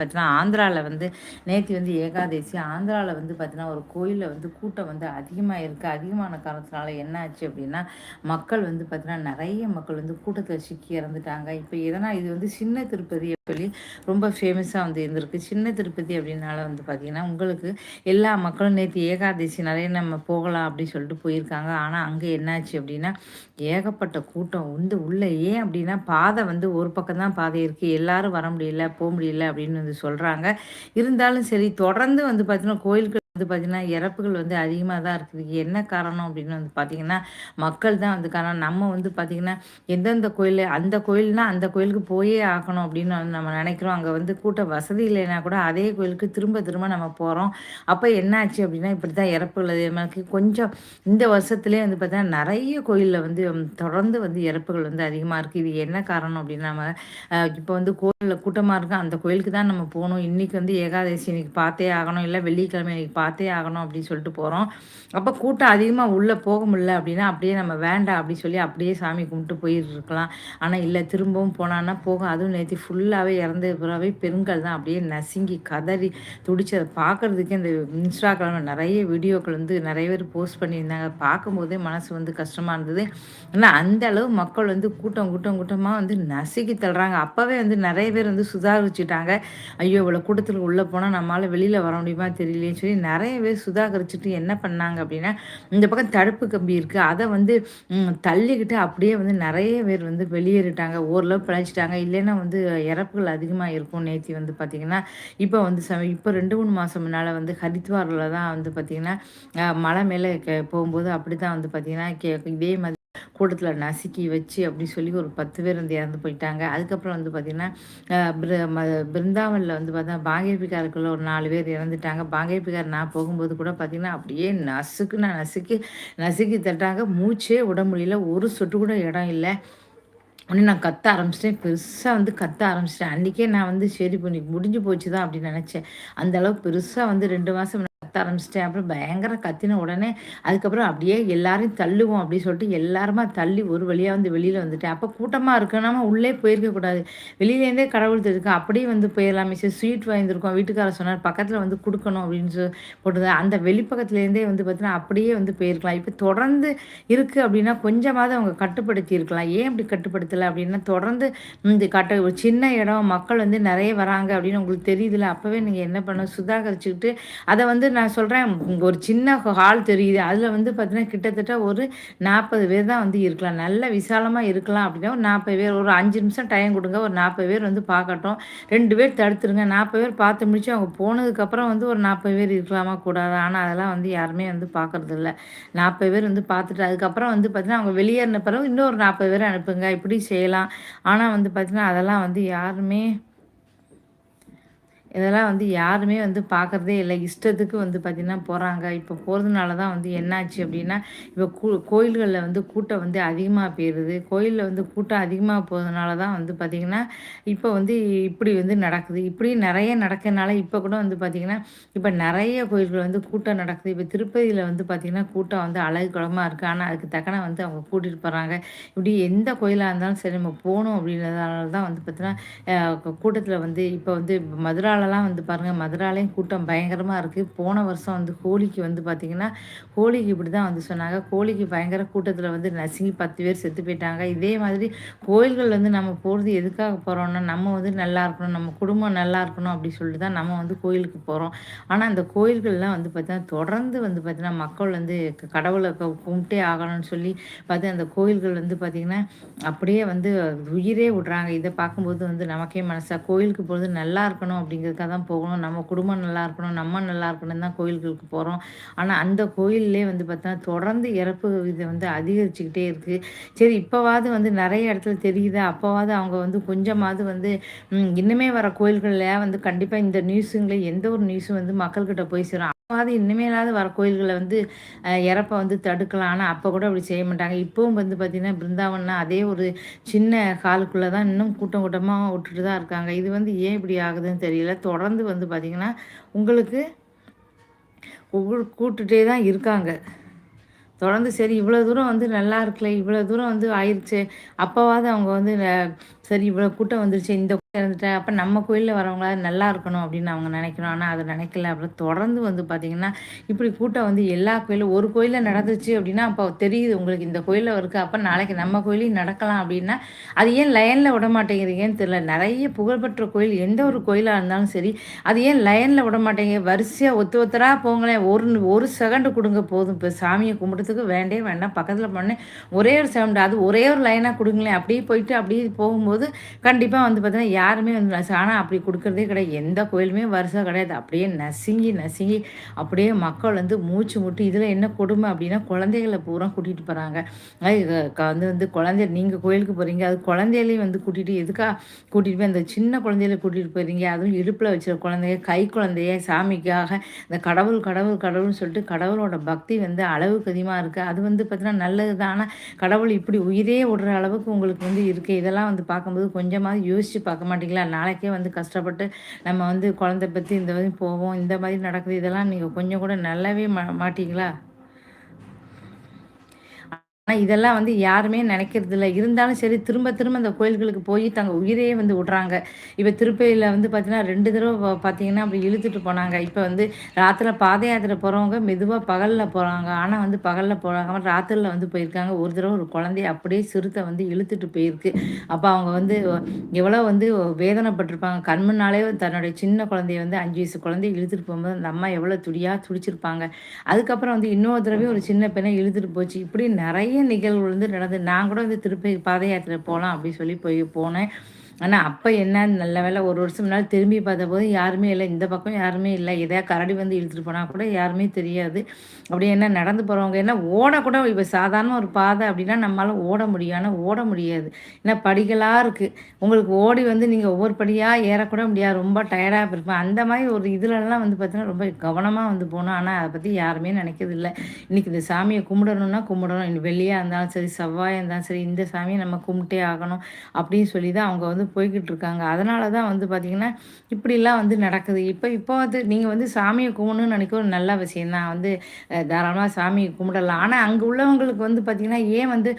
பார்த்தீங்கன்னா ஆந்திராவில் வந்து நேற்று வந்து ஏகாதசி. ஆந்திராவில் வந்து பார்த்தீங்கன்னா ஒரு கோயிலில் வந்து கூட்டம் வந்து அதிகமாக இருக்குது அதிகமான காரணத்தினால என்ன ஆச்சு அப்படின்னா மக்கள் வந்து பார்த்தீங்கன்னா நிறைய மக்கள் வந்து கூட்டத்தில் சிக்கி இறந்துட்டாங்க. இப்போ எதனால் இது வந்து சின்ன திருப்பதி சொல்லி ரொம்ப ஃபேமஸாக வந்து இருந்திருக்கு. சின்ன திருப்பதி அப்படின்னால வந்து பார்த்திங்கன்னா உங்களுக்கு எல்லா மக்களும் நேற்று ஏகாதசி நிறைய நம்ம போகலாம் அப்படின்னு சொல்லிட்டு போயிருக்காங்க. ஆனால் அங்கே என்னாச்சு அப்படின்னா ஏகப்பட்ட கூட்டம் வந்து உள்ளே ஏன் அப்படின்னா பாதை வந்து ஒரு பக்கம் தான் பாதை இருக்குது எல்லாரும் வர முடியல போக முடியல அப்படின்னு வந்து சொல்கிறாங்க இருந்தாலும் சரி தொடர்ந்து வந்து பார்த்திங்கன்னா கோயிலுக்கு வந்து பார்த்திங்கன்னா இறப்புகள் வந்து அதிகமாக தான் இருக்குது. என்ன காரணம் அப்படின்னு வந்து பார்த்திங்கன்னா மக்கள் தான் வந்து காரணம். நம்ம வந்து பார்த்திங்கன்னா எந்தெந்த கோயில் அந்த கோயில்னா அந்த கோயிலுக்கு போயே ஆகணும் அப்படின்னு வந்து நம்ம நினைக்கிறோம். அங்கே வந்து கூட்ட வசதி இல்லைன்னா கூட அதே கோயிலுக்கு திரும்ப திரும்ப நம்ம போகிறோம் அப்போ என்னாச்சு அப்படின்னா இப்படி தான் இறப்புகள் அதே மாதிரி கொஞ்சம் இந்த வருஷத்துலேயே வந்து பார்த்திங்கன்னா நிறைய கோயிலில் வந்து தொடர்ந்து வந்து இறப்புகள் வந்து அதிகமாக இருக்குது இது என்ன காரணம் அப்படின்னா நம்ம இப்போ வந்து கோயிலில் கூட்டமாக இருக்கும் அந்த கோயிலுக்கு தான் நம்ம போகணும். இன்றைக்கி வந்து ஏகாதசி இன்னைக்கு பார்த்தே ஆகணும். இல்லை வெள்ளிக்கிழமை இன்னைக்கு பார்த்தே ஆகணும் அப்படின்னு சொல்லிட்டு போகிறோம் அப்போ கூட்டம் அதிகமாக உள்ளே போக முடியல அப்படின்னா அப்படியே நம்ம வேண்டாம் அப்படின்னு சொல்லி அப்படியே சாமி கும்பிட்டு போயிட்டு இருக்கலாம் ஆனால் இல்லை திரும்பவும் போனான்னா போகும் அதுவும் நேற்று ஃபுல்லாகவே இறந்த பிறவே பெண்கள் தான் அப்படியே நசுங்கி கதறி துடிச்சதை பார்க்குறதுக்கே இந்த இன்ஸ்டாகிராமில் நிறைய வீடியோக்கள் வந்து நிறைய பேர் போஸ்ட் பண்ணியிருந்தாங்க. பார்க்கும்போதே மனசு வந்து கஷ்டமாக இருந்தது. ஆனால் அந்த அளவு மக்கள் வந்து கூட்டம் கூட்டம் கூட்டமாக வந்து நசுக்கி தள்ளுறாங்க. அப்போவே வந்து நிறைய பேர் வந்து சுதாரிச்சுட்டாங்க. ஐயோ இவ்வளோ கூட்டத்தில் உள்ளே போனால் நம்மளால் வெளியில் வர முடியுமா தெரியலேன்னு சொல்லி நிறைய பேர் சுதாகரிச்சுட்டு என்ன பண்ணாங்க அப்படின்னா இந்த பக்கம் தடுப்பு கம்பி இருக்குது அதை வந்து தள்ளிக்கிட்டு அப்படியே வந்து நிறைய பேர் வந்து வெளியேறிட்டாங்க. ஓரளவு பிழைச்சிட்டாங்க. இல்லைன்னா வந்து இறப்புகள் அதிகமாக இருக்கும் நேற்று வந்து பார்த்திங்கன்னா. இப்போ வந்து சம இப்போ ரெண்டு மூணு மாதம் முன்னால் வந்து ஹரித்வாரில் தான் வந்து பார்த்திங்கன்னா மலை மேலே போகும்போது அப்படி தான் வந்து பார்த்திங்கன்னா கே இதே மாதிரி கூட்டத்தில் நசுக்கி வச்சு அப்படி சொல்லி ஒரு பத்து பேர் வந்து இறந்து போயிட்டாங்க. அதுக்கப்புறம் வந்து பார்த்திங்கன்னா பிருந்தாவனில் வந்து பார்த்தா பாங்கேபிகாருக்குள்ள ஒரு நாலு பேர் இறந்துட்டாங்க. பாங்கேபிகார் நான் போகும்போது கூட பார்த்திங்கன்னா அப்படியே நசுக்குன்னா நசுக்கி நசுக்கி தட்டாங்க. மூச்சே விட முடியல. ஒரு சொட்டு கூட இடம் இல்லை. உடனே நான் கத்த ஆரம்பிச்சிட்டேன். பெருசாக வந்து கத்த ஆரம்பிச்சிட்டேன். அன்றைக்கே நான் வந்து சரி பண்ணி முடிஞ்சு போச்சு தான் அப்படின்னு நினச்சேன். அந்தளவுக்கு பெருசாக வந்து ரெண்டு மாதம் கத்த ஆரம்பிச்சிட்டேன். அப்புறம் பயங்கர கத்தின உடனே அதுக்கப்புறம் அப்படியே எல்லாரையும் தள்ளுவோம் அப்படின்னு சொல்லிட்டு எல்லாருமா தள்ளி ஒரு வழியாக வந்து வெளியில் வந்துட்டேன். அப்போ கூட்டமாக இருக்கணுமா உள்ளே போயிருக்கக்கூடாது வெளியிலேருந்தே கடவுள் தெரியும் அப்படியே வந்து போயிடலாம். மிஸ் ஸ்வீட் வாங்கியிருக்கோம் வீட்டுக்காரர் சொன்னார் பக்கத்தில் வந்து கொடுக்கணும் அப்படின்னு சொல்லி போட்டது அந்த வெளிப்பக்கத்துலேருந்தே வந்து பார்த்தீங்கன்னா அப்படியே வந்து போயிருக்கலாம். இப்போ தொடர்ந்து இருக்குது அப்படின்னா கொஞ்சமாவது அவங்க கட்டுப்படுத்தி இருக்கலாம். ஏன் அப்படி கட்டுப்படுத்தலை அப்படின்னா தொடர்ந்து இந்த கட்ட ஒரு சின்ன இடம் மக்கள் வந்து நிறைய வராங்க அப்படின்னு உங்களுக்கு தெரியுதுல அப்போவே நீங்கள் என்ன பண்ண சுதாகரிச்சுக்கிட்டு அதை வந்து நான் சொல்கிறேன் ஒரு சின்ன ஹால் தெரியுது. அதில் வந்து பார்த்தீங்கன்னா கிட்டத்தட்ட ஒரு நாற்பது பேர் தான் வந்து இருக்கலாம். நல்ல விசாலமாக இருக்கலாம் அப்படின்னா ஒரு நாற்பது பேர் ஒரு அஞ்சு நிமிஷம் டைம் கொடுங்க. ஒரு நாற்பது பேர் வந்து பார்க்கட்டும். ரெண்டு பேர் தடுத்துருங்க. நாற்பது பேர் பார்த்து முடிச்சு அவங்க போனதுக்கப்புறம் வந்து ஒரு நாற்பது பேர் இருக்கலாமா கூடாது? ஆனால் அதெல்லாம் வந்து யாருமே வந்து பார்க்குறது இல்லை. நாற்பது பேர் வந்து பார்த்துட்டு அதுக்கப்புறம் வந்து பார்த்திங்கன்னா அவங்க வெளியேறின பிறகு இன்னொரு நாற்பது பேர் அனுப்புங்க. இப்படி செய்யலாம். ஆனால் வந்து பார்த்திங்கன்னா அதெல்லாம் வந்து யாருமே இதெல்லாம் வந்து யாருமே வந்து பார்க்குறதே இல்லை. இஷ்டத்துக்கு வந்து பார்த்திங்கன்னா போகிறாங்க இப்போ போகிறதுனால தான் வந்து என்னாச்சு அப்படின்னா இப்போ கூ கோயில்களில் வந்து கூட்டம் வந்து அதிகமாக போயிடுது கோயிலில் வந்து கூட்டம் அதிகமாக போகிறதுனால தான் வந்து பார்த்திங்கன்னா இப்போ வந்து இப்படி வந்து நடக்குது. இப்படி நிறைய நடக்கிறதுனால இப்போ கூட வந்து பார்த்திங்கன்னா இப்போ நிறைய கோயில்கள் வந்து கூட்டம் நடக்குது. இப்போ திருப்பதியில் வந்து பார்த்திங்கன்னா கூட்டம் வந்து அழகு குளமாக இருக்குது ஆனால் அதுக்கு தக்கன வந்து அவங்க கூட்டிகிட்டு போகிறாங்க இப்படி எந்த கோயிலாக இருந்தாலும் சரி நம்ம போகணும் அப்படின்றதுனால தான் வந்து பார்த்திங்கன்னா கூட்டத்தில் வந்து இப்போ வந்து மதுரா மதுராலலாம் வந்து பாருங்கள் மதுராலையும் கூட்டம் பயங்கரமாக இருக்குது போன வருஷம் வந்து ஹோலிக்கு வந்து பார்த்திங்கன்னா ஹோலிக்கு இப்படி தான் வந்து சொன்னாங்க. ஹோலிக்கு பயங்கர கூட்டத்தில் வந்து நசுங்கி பத்து பேர் செத்து போயிட்டாங்க. இதே மாதிரி கோயில்கள் வந்து நம்ம போகிறது எதுக்காக போகிறோம்னா நம்ம வந்து நல்லா இருக்கணும் நம்ம குடும்பம் நல்லா இருக்கணும் அப்படி சொல்லிட்டு தான் நம்ம வந்து கோயிலுக்கு போகிறோம் ஆனால் அந்த கோயில்கள்லாம் வந்து பார்த்திங்கன்னா தொடர்ந்து வந்து பார்த்திங்கன்னா மக்கள் வந்து கடவுளை கும்பிட்டே ஆகணும்னு சொல்லி பார்த்து அந்த கோயில்கள் வந்து பார்த்திங்கன்னா அப்படியே வந்து உயிரே விட்றாங்க. இதை பார்க்கும்போது வந்து நமக்கே மனசாக கோயிலுக்கு போகிறது நல்லா இருக்கணும் அப்படிங்கிற கோயிலுக்காக தான் போகணும். நம்ம குடும்பம் நல்லா இருக்கணும். நம்ம நல்லா இருக்கணும் தான் கோயில்களுக்கு போகிறோம் ஆனால் அந்த கோயிலே வந்து பார்த்தா தொடர்ந்து இறப்பு இதை வந்து அதிகரிச்சுக்கிட்டே இருக்குது சரி இப்போவாது வந்து நிறைய இடத்துல தெரியுது? அப்போவாது அவங்க வந்து கொஞ்சமாவது வந்து இன்னுமே வர கோயில்களில் வந்து கண்டிப்பாக இந்த நியூஸுங்களே எந்த ஒரு நியூஸும் வந்து மக்கள்கிட்ட போய் சேரும். அப்போவாது இனிமேலாவது வர கோயில்களை வந்து இறப்பை வந்து தடுக்கலாம். ஆனால் அப்போ கூட அப்படி செய்ய மாட்டாங்க. இப்போவும் வந்து பார்த்திங்கன்னா பிருந்தாவன்னா அதே ஒரு சின்ன காலுக்குள்ளே தான் இன்னும் கூட்டம் கூட்டமாக விட்டுட்டு தான் இருக்காங்க. இது வந்து ஏன் இப்படி ஆகுதுன்னு தெரியல. தொடர்ந்து வந்து பார்த்திங்கன்னா உங்களுக்கு கூட்டுகிட்டே தான் இருக்காங்க. தொடர்ந்து சரி இவ்வளோ தூரம் வந்து நல்லா இருக்கல இவ்வளோ தூரம் வந்து ஆயிடுச்சு அப்போவாது அவங்க வந்து சரி இவ்வளோ கூட்டம் வந்துருச்சு இந்த இருந்துட்டேன் அப்போ நம்ம கோயிலில் வரவங்களா நல்லா இருக்கணும் அப்படின்னு அவங்க நினைக்கணும். ஆனால் அதை நினைக்கல. அப்புறம் தொடர்ந்து வந்து பார்த்திங்கன்னா இப்படி கூட்டம் வந்து எல்லா கோயிலும் ஒரு கோயிலில் நடந்துச்சு அப்படின்னா அப்போ தெரியுது உங்களுக்கு இந்த கோயிலில் இருக்குது அப்போ நாளைக்கு நம்ம கோயிலையும் நடக்கலாம் அப்படின்னா அது ஏன் லைனில் விட மாட்டேங்கிறீங்கன்னு தெரியல. நிறைய புகழ்பெற்ற கோயில் எந்த ஒரு கோயிலாக இருந்தாலும் சரி அது ஏன் லைனில் விட மாட்டேங்க? வரிசையாக ஒத்து ஒத்தராக போங்களேன். ஒரு ஒரு செகண்டு கொடுங்க போதும். இப்போ சாமியை கும்பிட்றதுக்கு வேண்டே வேண்டாம். பக்கத்தில் போனேன் ஒரே ஒரு செகண்ட் அது ஒரே ஒரு லைனாக கொடுங்களேன். அப்படியே போயிட்டு அப்படியே போகும்போது கண்டிப்பாக வந்து பார்த்தீங்கன்னா யாருமே வந்து ஆனால் அப்படி கொடுக்குறதே கிடையாது. எந்த கோயிலுமே வருஷம் கிடையாது. அப்படியே நசுங்கி நசுங்கி அப்படியே மக்கள் வந்து மூச்சு முட்டு இதில் என்ன கொடுமை அப்படின்னா குழந்தைகளை பூரா கூட்டிகிட்டு போகிறாங்க வந்து வந்து குழந்தை நீங்கள் கோயிலுக்கு போகிறீங்க அது குழந்தையிலையும் வந்து கூட்டிகிட்டு எதுக்காக கூட்டிகிட்டு போய் அந்த சின்ன குழந்தையில கூட்டிகிட்டு போகிறீங்க அதுவும் இடுப்பில் வச்சுருக்க குழந்தைய கை குழந்தைய சாமிக்காக இந்த கடவுள் கடவுள் கடவுள்னு சொல்லிட்டு கடவுளோட பக்தி வந்து அளவுக்கு அதிகமாக இருக்குது அது வந்து பார்த்தீங்கன்னா நல்லது தான் ஆனால் கடவுள் இப்படி உயிரே விடுற அளவுக்கு உங்களுக்கு வந்து இருக்குது இதெல்லாம் வந்து பார்க்கும்போது கொஞ்சமாவது யோசித்து பார்க்க மாட்டீங்களா? நாளைக்கே வந்து கஷ்டப்பட்டு நம்ம வந்து குழந்தை பற்றி இந்த மாதிரி போவோம் இந்த மாதிரி நடக்குது இதெல்லாம் நீங்கள் கொஞ்சம் கூட நல்லாவே மா மாட்டீங்களா? ஆனால் இதெல்லாம் வந்து யாருமே நினைக்கிறது இல்லை இருந்தாலும் சரி திரும்ப திரும்ப அந்த கோயில்களுக்கு போய் தங்க உயிரையே வந்து விட்றாங்க. இப்போ திருப்பதியில் வந்து பார்த்தீங்கன்னா ரெண்டு தடவை பார்த்தீங்கன்னா அப்படி இழுத்துட்டு போனாங்க. இப்போ வந்து ராத்திரில் பாத யாத்திரை போகிறவங்க மெதுவாக பகலில் போகிறாங்க ஆனால் வந்து பகலில் போகிறாங்க ராத்திரில் வந்து போயிருக்காங்க. ஒரு தடவை ஒரு குழந்தைய அப்படியே சிறுத்தை வந்து இழுத்துட்டு போயிருக்கு. அப்போ அவங்க வந்து எவ்வளோ வந்து வேதனைப்பட்டிருப்பாங்க. கண்முன்னாலே தன்னுடைய சின்ன குழந்தைய வந்து அஞ்சு வயசு குழந்தைய இழுத்துட்டு போகும்போது அந்த அம்மா எவ்வளோ துடியாக துடிச்சிருப்பாங்க. அதுக்கப்புறம் வந்து இன்னொரு தடவை ஒரு சின்ன பெண்ணை இழுத்துட்டு போச்சு. இப்படி நிறைய நிகழ்வு வந்து நடந்து நான் கூட வந்து திருப்பதி பாத யாத்திரை போகலாம் அப்படின்னு சொல்லி போய் போனேன். ஆனால் அப்போ என்ன? நல்ல வேலை ஒரு வருஷம் முன்னால் திரும்பி பார்த்தபோது யாருமே இல்லை. இந்த பக்கம் யாருமே இல்லை. எதையா கரடி வந்து இழுத்துட்டு போனால் கூட யாருமே தெரியாது. அப்படி என்ன நடந்து போகிறவங்க என்ன? ஓடக்கூட இப்போ சாதாரண ஒரு பாதை அப்படின்னா நம்மளால் ஓட முடியும். ஆனால் ஓட முடியாது. ஏன்னா படிகளாக இருக்குது உங்களுக்கு ஓடி வந்து நீங்கள் ஒவ்வொரு படியாக ஏறக்கூட முடியாது. ரொம்ப டயர்டாக இருப்பேன் அந்த மாதிரி ஒரு இதுலலாம் வந்து பார்த்தீங்கன்னா ரொம்ப கவனமாக வந்து போகணும். ஆனால் அதை பற்றி யாருமே நினைக்கிறது இல்லை. இன்றைக்கி இந்த சாமியை கும்பிடணும்னா கும்பிடணும். வெள்ளியாக இருந்தாலும் சரி செவ்வாயாக இருந்தாலும் சரி இந்த சாமியை நம்ம கும்பிட்டே ஆகணும் அப்படின்னு சொல்லி தான் அவங்க வந்து போய்கிட்டு இருக்காங்க அதனால தான் வந்து பார்த்திங்கன்னா இப்படிலாம் வந்து நடக்குது. இப்போ இப்போ வந்து நீங்கள் வந்து சாமியை கும்பிடணும்னு நினைக்க ஒரு நல்ல விஷயம் தான். வந்து தாராளமாக சாமியை கும்பிடலாம். ஆனால் அங்கே உள்ளவங்களுக்கு வந்து பார்த்திங்கன்னா ஏன் வந்து